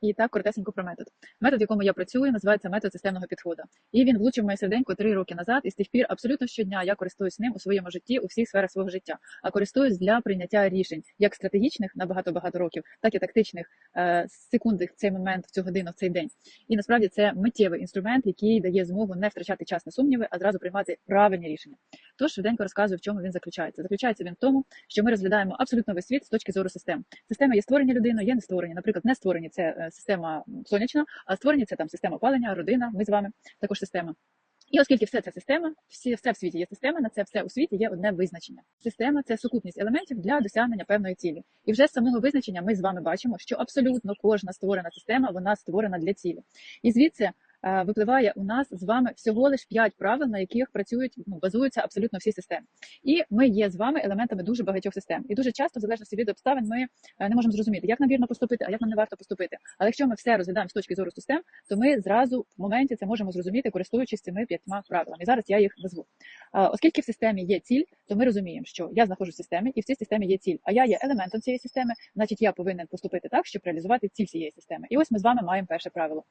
І так коротесенько про метод. Метод, в якому я працюю, називається метод системного підходу. І він влучив моє серденько три роки назад, і з тих пір абсолютно щодня я користуюсь ним у своєму житті у всіх сферах свого життя. А користуюсь для прийняття рішень як стратегічних на багато багато років, так і тактичних е, секунди в цей момент, в цю годину, в цей день. І насправді це миттєвий інструмент, який дає змогу не втрачати час на сумніви, а зразу приймати правильні рішення. Тож швиденько розказую, в чому він заключається. Заключається він в тому, що ми розглядаємо абсолютно весь світ з точки зору систем. Системи є створені людиною, є не створені. Наприклад, не створені це е, система сонячна, а створені це там система опалення, родина. Ми з вами також система. І оскільки все це система, всі все в світі є система, на це все у світі є одне визначення. Система це сукупність елементів для досягнення певної цілі. І вже з самого визначення ми з вами бачимо, що абсолютно кожна створена система вона створена для цілі. І звідси е, випливає у нас з вами всього лиш 5 правил, на яких працюють ну, базуються абсолютно всі системи. І ми є з вами елементами дуже багатьох систем. І дуже часто, в залежності від обставин, ми е, не можемо зрозуміти, як нам вірно поступити, а як нам не варто поступити. Але якщо ми все розглядаємо з точки зору систем, то ми зразу в моменті це можемо зрозуміти, користуючись цими п'ятьма правилами. І зараз я їх назву. Е, Оскільки в системі є ціль, то ми розуміємо, що я знаходжусь в системі, і в цій системі є ціль. А я є елементом цієї системи, значить я повинен поступити так, щоб реалізувати ціль цієї системи. І ось ми з вами маємо перше правило.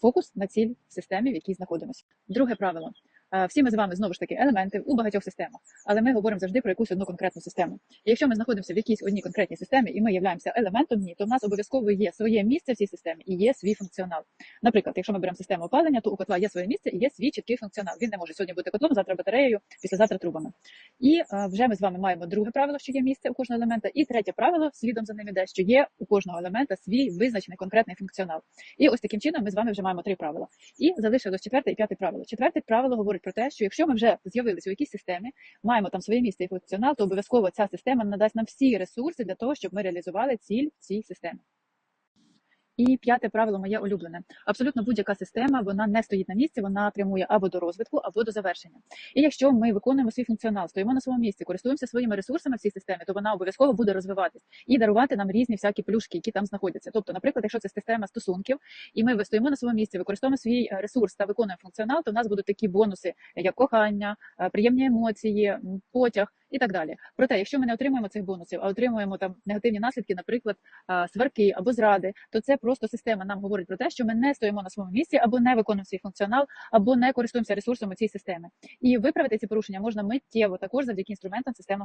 Фокус на ціль в системі, в якій знаходимося. Друге правило. Е, Всі ми з вами знову ж таки елементи у багатьох системах, але ми говоримо завжди про якусь одну конкретну систему. І якщо ми знаходимося в якійсь одній конкретній системі, і ми являємося елементом ній, то в нас обов'язково є своє місце в цій системі і є свій функціонал. Наприклад, якщо ми беремо систему опалення, то у котла є своє місце і є свій чіткий функціонал. Він не може сьогодні бути котлом, завтра батареєю, післязавтра трубами. І е, вже ми з вами маємо друге правило, що є місце у кожного елемента, і третє правило слідом за ним іде, що є у кожного елемента свій визначений конкретний функціонал. І ось таким чином ми з вами вже маємо три правила. І залишилось четверте і п'яте правило. Четверте правило говорить про те, що якщо ми вже з'явилися у якійсь системі, маємо там своє місце і функціонал, то обов'язково ця система надасть нам всі ресурси для того, щоб ми реалізували ціль цій системі. І п'яте правило моє улюблене. Абсолютно будь-яка система вона не стоїть на місці, вона прямує або до розвитку, або до завершення. І якщо ми виконуємо свій функціонал, стоїмо на своєму місці, користуємося своїми ресурсами в цій системі, то вона обов'язково буде розвиватись і дарувати нам різні всякі плюшки, які там знаходяться. Тобто, наприклад, якщо це система стосунків, і ми стоїмо на своєму місці, використовуємо свій е, ресурс та виконуємо функціонал, то в нас будуть такі бонуси, як кохання, е, приємні емоції, потяг і так далі. Проте, якщо ми не отримуємо цих бонусів, а отримуємо там негативні наслідки, наприклад, сварки або зради, то це просто система нам говорить про те, що ми не стоїмо на своєму місці, або не виконуємо свій функціонал, або не користуємося ресурсами цієї системи. І виправити ці порушення можна миттєво також завдяки інструментам системи.